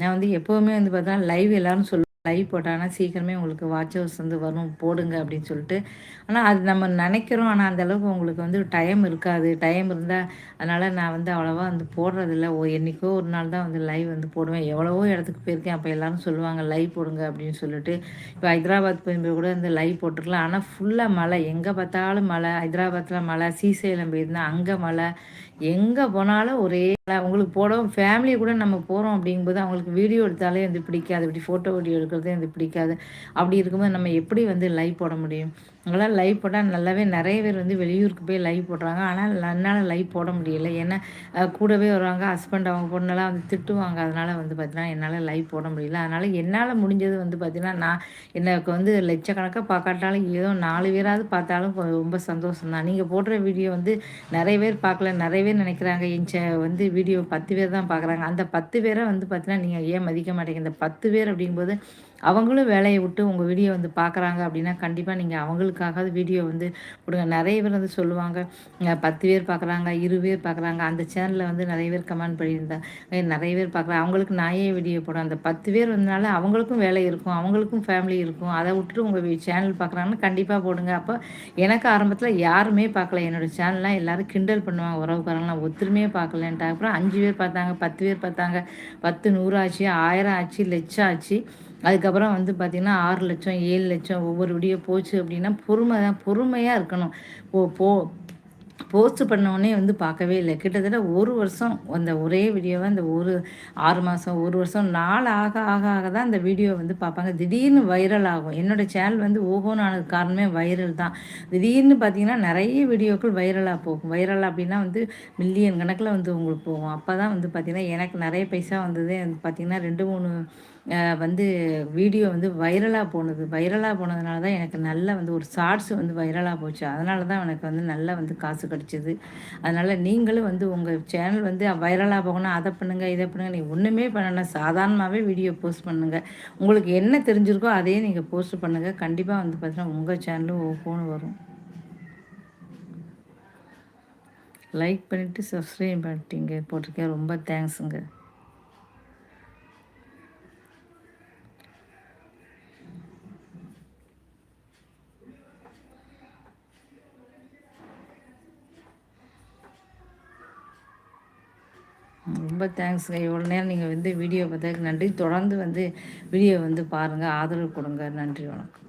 நான் வந்து எப்போவுமே வந்து பார்த்தா லைவ் எல்லோரும் சொல்லுவேன். லைவ் போட்டாங்கன்னா சீக்கிரமே உங்களுக்கு வாட்ச் ஹவர்ஸ் வந்து வரும் போடுங்க அப்படின்னு சொல்லிட்டு. ஆனால் அது நம்ம நினைக்கிறோம். ஆனால் அந்தளவுக்கு உங்களுக்கு வந்து டைம் இருக்காது. டைம் இருந்தால் அதனால் நான் வந்து அவ்வளோவா வந்து போடுறதில்ல. ஓ என்றைக்கோ ஒரு நாள் தான் வந்து லைவ் வந்து போடுவேன். எவ்வளவோ இடத்துக்கு போயிருக்கேன். அப்போ எல்லோரும் சொல்லுவாங்க லைவ் போடுங்க அப்படின்னு சொல்லிட்டு. இப்போ ஹைதராபாத் போய் கூட வந்து லைவ் போட்டிருக்கலாம். ஆனால் ஃபுல்லாக மழை. எங்கே பார்த்தாலும் மழை. ஹைதராபாத்தில் மழை. சீசைலம் போயிருந்தேன் அங்கே மழை. எங்கே போனாலும் ஒரே உங்களுக்கு போடவும் ஃபேமிலி கூட நம்ம போகிறோம் அப்படிங்கும்போது அவங்களுக்கு வீடியோ எடுத்தாலே வந்து பிடிக்காது. இப்படி ஃபோட்டோ வீடியோ எடுக்கிறதே வந்து பிடிக்காது. அப்படி இருக்கும்போது நம்ம எப்படி வந்து லைவ் போட முடியும்? அங்கெல்லாம் லைவ் போட்டால் நல்லாவே நிறைய பேர் வந்து வெளியூருக்கு போய் லைவ் போடுறாங்க. ஆனால் என்னால் லைவ் போட முடியல. ஏன்னா கூடவே வருவாங்க ஹஸ்பண்ட் அவங்க பொண்ணெல்லாம் வந்து திட்டுவாங்க. அதனால் வந்து பார்த்தீங்கன்னா என்னால் லைவ் போட முடியல. அதனால் என்னால் முடிஞ்சது வந்து பார்த்திங்கன்னா நான் எனக்கு வந்து லட்சக்கணக்காக பார்க்காட்டாலும் ஏதோ நாலு பேராவது பார்த்தாலும் ரொம்ப சந்தோஷம் தான் நீங்கள் போடுற வீடியோ வந்து நிறைய பேர் பார்க்கல நிறைய பேர் நினைக்கிறாங்க. என் வந்து வீடியோ பத்து பேர் தான் பார்க்குறாங்க. அந்த பத்து பேரை வந்து பார்த்தீங்கன்னா நீங்கள் ஏன் மதிக்க மாட்டேங்க? இந்த பத்து பேர் அப்படிங்கும்போது அவங்களும் வேலையை விட்டு உங்கள் வீடியோ வந்து பார்க்குறாங்க அப்படின்னா கண்டிப்பாக நீங்கள் அவங்களுக்காக வீடியோ வந்து கொடுங்க நிறைய பேர் வந்து சொல்லுவாங்க பத்து பேர் பார்க்குறாங்க இரு பேர் பார்க்குறாங்க அந்த சேனலில் வந்து நிறைய பேர் கமெண்ட் பண்ணியிருந்தாங்க நிறைய பேர் பார்க்குறாங்க அவங்களுக்கு நாயே வீடியோ போடும். அந்த பத்து பேர் வந்தனால அவங்களுக்கும் வேலை இருக்கும் அவங்களுக்கும் ஃபேமிலி இருக்கும். அதை விட்டுட்டு உங்கள் சேனல் பார்க்குறாங்கன்னா கண்டிப்பாக போடுங்க. அப்போ எனக்கு ஆரம்பத்தில் யாருமே பார்க்கல என்னோடய சேனல்லாம் எல்லோரும் கிண்டல் பண்ணுவாங்க. உறவுக்காரங்களாம் ஒத்துருமே பார்க்கலன்ட்டு அப்புறம் அஞ்சு பேர் பார்த்தாங்க பத்து பேர் பார்த்தாங்க. பத்து நூறு ஆச்சு ஆயிரம் ஆச்சு லட்சம் ஆச்சு. அதுக்கப்புறம் வந்து பார்த்திங்கன்னா ஆறு லட்சம் ஏழு லட்சம் ஒவ்வொரு வீடியோ போச்சு அப்படின்னா பொறுமை தான் பொறுமையாக இருக்கணும். போ போ போஸ்ட் பண்ணோடனே வந்து பார்க்கவே இல்லை. கிட்டத்தட்ட ஒரு வருஷம் அந்த ஒரே வீடியோவை அந்த ஒரு ஆறு மாதம் ஒரு வருஷம் நாள் ஆக ஆக ஆக தான் அந்த வீடியோ வந்து பார்ப்பாங்க. திடீர்னு வைரல் ஆகும். என்னோடய சேனல் வந்து ஓஹோன்னு ஆனது காரணமே வைரல் தான். திடீர்னு பார்த்தீங்கன்னா நிறைய வீடியோக்கள் வைரலாக போகும். வைரல் அப்படின்னா வந்து மில்லியன் கணக்கில் வந்து உங்களுக்கு போகும். அப்போ தான் வந்து பார்த்திங்கன்னா எனக்கு நிறைய பைசா வந்தது பார்த்திங்கன்னா ரெண்டு மூணு வந்து வீடியோ வந்து வைரலாக போனது. வைரலாக போனதுனால தான் எனக்கு நல்ல வந்து ஒரு ஷார்ட்ஸ் வந்து வைரலாக போச்சு. அதனால தான் எனக்கு வந்து நல்லா வந்து காசு கிடச்சிது. அதனால் நீங்களும் வந்து உங்கள் சேனல் வந்து வைரலாக போகணும். அதை பண்ணுங்கள் இதை பண்ணுங்கள் நீங்கள் ஒன்றுமே பண்ணணும் சாதாரணமாகவே வீடியோ போஸ்ட் பண்ணுங்கள் உங்களுக்கு என்ன தெரிஞ்சிருக்கோ அதையே நீங்கள் போஸ்ட் பண்ணுங்கள் கண்டிப்பாக வந்து பார்த்தீங்கன்னா உங்கள் சேனலும் ஃபோன் வரும். லைக் பண்ணிவிட்டு சப்ஸ்கிரைப் பண்ணிட்டீங்க. போட்டிருக்கேன். ரொம்ப தேங்க்ஸுங்க ரொம்ப தேங்க்ஸுங்க. இவ்வளோ நேரம் நீங்கள் வந்து வீடியோ பார்த்ததுக்கு நன்றி. தொடர்ந்து வந்து வீடியோ வந்து பாருங்கள் ஆதரவு கொடுங்க. நன்றி. வணக்கம்.